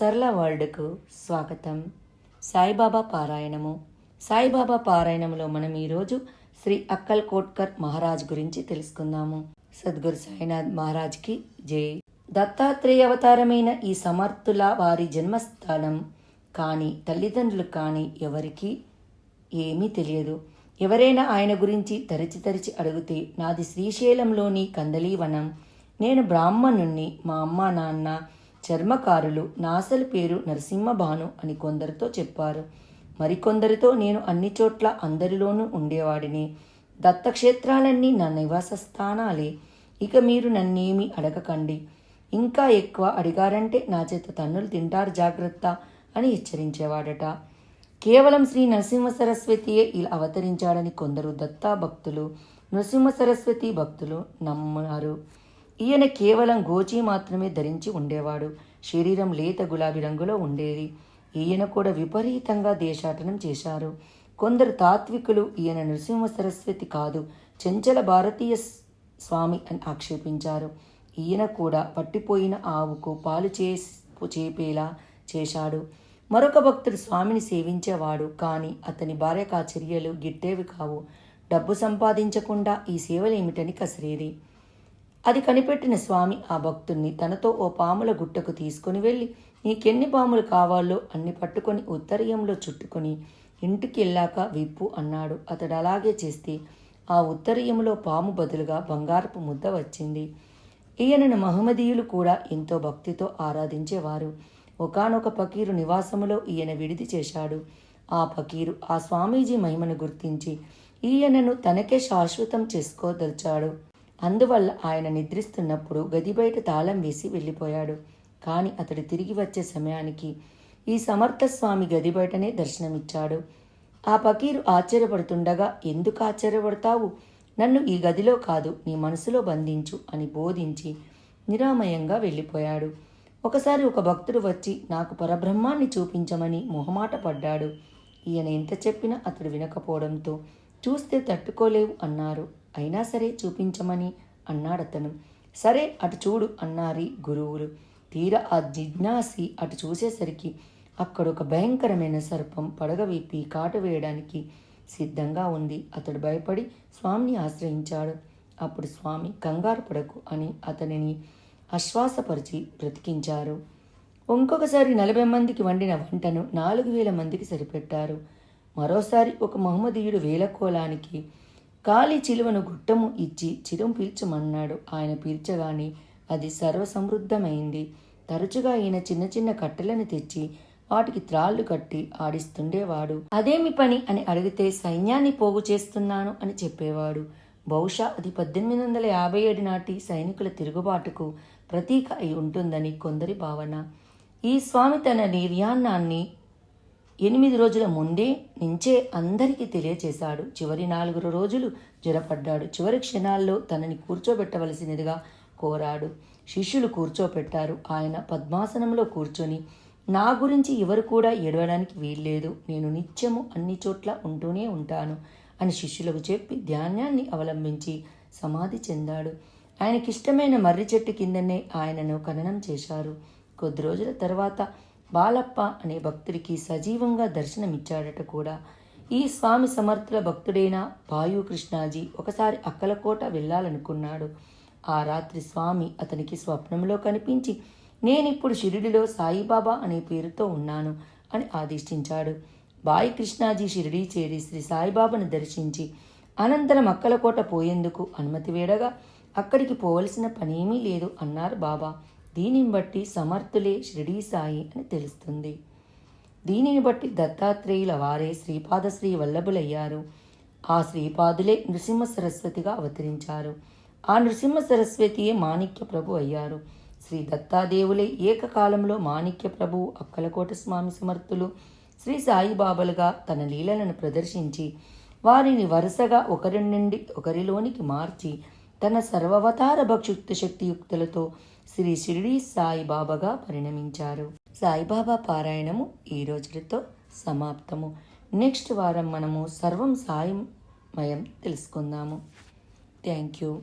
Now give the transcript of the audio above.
సరళ వరల్డ్కు స్వాగతం. సాయిబాబా పారాయణము. సాయిబాబా పారాయణములో మనం ఈరోజు శ్రీ అక్కల్ కోట్కర్ మహారాజ్ గురించి తెలుసుకుందాము. సద్గురు సాయినాథ్ మహారాజ్కి జై. దత్తాత్రేయ అవతారమైన ఈ సమర్థుల వారి జన్మస్థానం కానీ తల్లిదండ్రులు కానీ ఎవరికీ ఏమీ తెలియదు. ఎవరైనా ఆయన గురించి తరిచి తరిచి అడిగితే నాది శ్రీశైలంలోని కందలీవనం. నేను బ్రాహ్మణుణ్ణి మా అమ్మ నాన్న చర్మకారులు నాసల పేరు నరసింహభాను అని కొందరితో చెప్పారు. మరికొందరితో నేను అన్ని చోట్ల అందరిలోనూ ఉండేవాడిని. దత్తక్షేత్రాలన్నీ నా నివాస స్థానాలే. ఇక మీరు నన్నేమి అడగకండి. ఇంకా ఎక్కువ అడిగారంటే నా చేత తన్నులు తింటారు జాగ్రత్త అని హెచ్చరించేవాడట. కేవలం శ్రీ నరసింహ సరస్వతియే ఇలా అవతరించాడని కొందరు దత్తా భక్తులు నరసింహ సరస్వతి భక్తులు నమ్మారు. ఈయన కేవలం గోచి మాత్రమే ధరించి ఉండేవాడు. శరీరం లేత గులాబీ రంగులో ఉండేది. ఈయన కూడా విపరీతంగా దేశాటనం చేశారు. కొందరు తాత్వికులు ఈయన నరసింహ సరస్వతి కాదు చెంచల భారతీయ స్వామి అని ఆక్షేపించారు. ఈయన కూడా పట్టిపోయిన ఆవుకు పాలు చేపేలా చేశాడు. మరొక భక్తుడు స్వామిని సేవించేవాడు కానీ అతని భార్యకు ఆ చర్యలు గిట్టేవి కావు. డబ్బు సంపాదించకుండా ఈ సేవలేమిటని కసిరేది. అది కనిపెట్టిన స్వామి ఆ భక్తుణ్ణి తనతో ఓ పాముల గుట్టకు తీసుకుని వెళ్ళి నీకెన్ని పాములు కావాలో అన్ని పట్టుకొని ఉత్తరీయంలో చుట్టుకొని ఇంటికి వెళ్ళాక విప్పు అన్నాడు. అతడు అలాగే చేస్తే ఆ ఉత్తరీయంలో పాము బదులుగా బంగారపు ముద్ద వచ్చింది. ఈయనను మహమ్మదీయులు కూడా ఎంతో భక్తితో ఆరాధించేవారు. ఒకానొక పకీరు నివాసములో ఈయన విడిది చేశాడు. ఆ పకీరు ఆ స్వామీజీ మహిమను గుర్తించి ఈయనను తనకే శాశ్వతం చేసుకోదలిచాడు. అందువల్ల ఆయన నిద్రిస్తున్నప్పుడు గది బయట తాళం వేసి వెళ్ళిపోయాడు. కానీ అతడు తిరిగి వచ్చే సమయానికి ఈ సమర్థస్వామి గది బయటనే దర్శనమిచ్చాడు. ఆ పకీరు ఆశ్చర్యపడుతుండగా ఎందుకు ఆశ్చర్యపడతావు? నన్ను ఈ గదిలో కాదు నీ మనసులో బంధించు అని బోధించి నిరామయంగా వెళ్ళిపోయాడు. ఒకసారి ఒక భక్తుడు వచ్చి నాకు పరబ్రహ్మాన్ని చూపించమని మొహమాట పడ్డాడు. ఈయన ఎంత చెప్పినా అతడు వినకపోవడంతో చూస్తే తట్టుకోలేవు అన్నారు. అయినా సరే చూపించమని అన్నాడతను సరే అటు చూడు అన్నారి గురువులు. తీరా ఆ జిజ్ఞాసి అటు చూసేసరికి అక్కడ ఒక భయంకరమైన సర్పం పడగ విప్పి కాటు వేయడానికి సిద్ధంగా ఉంది. అతడు భయపడి స్వామిని ఆశ్రయించాడు. అప్పుడు స్వామి కంగారు పడకు అని అతనిని ఆశ్వాసపరిచి బ్రతికించారు. ఇంకొకసారి నలభై మందికి వండిన వంటను నాలుగు వేల మందికి సరిపెట్టారు. మరోసారి ఒక మహమ్మదీయుడు వేలకోలానికి కాలి చిలువను గుట్టము ఇచ్చి చిరం పీల్చమన్నాడు. ఆయన పీల్చగాని అది సర్వసమృద్ధమైంది. తరచుగా ఈయన చిన్న చిన్న కట్టెలను తెచ్చి వాటికి త్రాళ్ళు కట్టి ఆడిస్తుండేవాడు. అదేమి పని? అని అడిగితే సైన్యాన్ని పోగు చేస్తున్నాను అని చెప్పేవాడు. బహుశా అది పద్దెనిమిది వందల యాభై ఏడు నాటి సైనికుల తిరుగుబాటుకు ప్రతీక అయి ఉంటుందని కొందరి భావన. ఈ స్వామి తన నిర్యాణాన్ని ఎనిమిది రోజుల ముందే నుంచే అందరికీ తెలియచేశాడు. చివరి నాలుగు రోజులు జ్వరపడ్డాడు చివరి క్షణాల్లో తనని కూర్చోబెట్టవలసినదిగా కోరాడు. శిష్యులు కూర్చోపెట్టారు. ఆయన పద్మాసనంలో కూర్చొని నా గురించి ఎవరు కూడా ఏడవడానికి వీల్లేదు. నేను నిత్యము అన్ని చోట్ల ఉంటూనే ఉంటాను అని శిష్యులకు చెప్పి ధ్యానాన్ని అవలంబించి సమాధి చెందాడు. ఆయనకిష్టమైన మర్రి చెట్టు కిందనే ఆయనను ఖననం చేశారు. కొద్ది రోజుల తర్వాత బాలప్ప అనే భక్తుడికి సజీవంగా దర్శనమిచ్చాడట కూడా. ఈ స్వామి సమర్థుల భక్తుడైన పాయు కృష్ణాజీ ఒకసారి అక్కలకోట వెళ్ళాలనుకున్నాడు. ఆ రాత్రి స్వామి అతనికి స్వప్నంలో కనిపించి నేనిప్పుడు షిరిడిలో సాయిబాబా అనే పేరుతో ఉన్నాను అని ఆదేశించాడు. బాయి కృష్ణాజీ షిరిడి చేరి శ్రీ సాయిబాబాను దర్శించి అనంతరం అక్కలకోట పోయేందుకు అనుమతి వేడగా అక్కడికి పోవలసిన పనేమీ లేదు అన్నారు బాబా. దీనిని బట్టి సమర్థులే షిరిడీ సాయి అని తెలుస్తుంది. దీనిని బట్టి దత్తాత్రేయుల వారే శ్రీపాద శ్రీ వల్లభులయ్యారు. ఆ శ్రీపాదులే నృసింహ సరస్వతిగా అవతరించారు. ఆ నృసింహ సరస్వతియే మాణిక్య ప్రభు అయ్యారు. శ్రీ దత్తాదేవులే ఏకకాలంలో మాణిక్య ప్రభు అక్కలకోట స్వామి సమర్థులు శ్రీ సాయిబాబాలుగా తన లీలలను ప్రదర్శించి వారిని వరుసగా ఒకరి నుండి ఒకరిలోనికి మార్చి తన సర్వవతార భక్షుక్త శక్తియుక్తులతో శ్రీ షిరిడి సాయిబాబాగా పరిణమించారు. సాయిబాబా పారాయణము ఈ రోజులతో సమాప్తము. నెక్స్ట్ వారం మనము సర్వం సాయిమయం తెలుసుకుందాము. Thank you.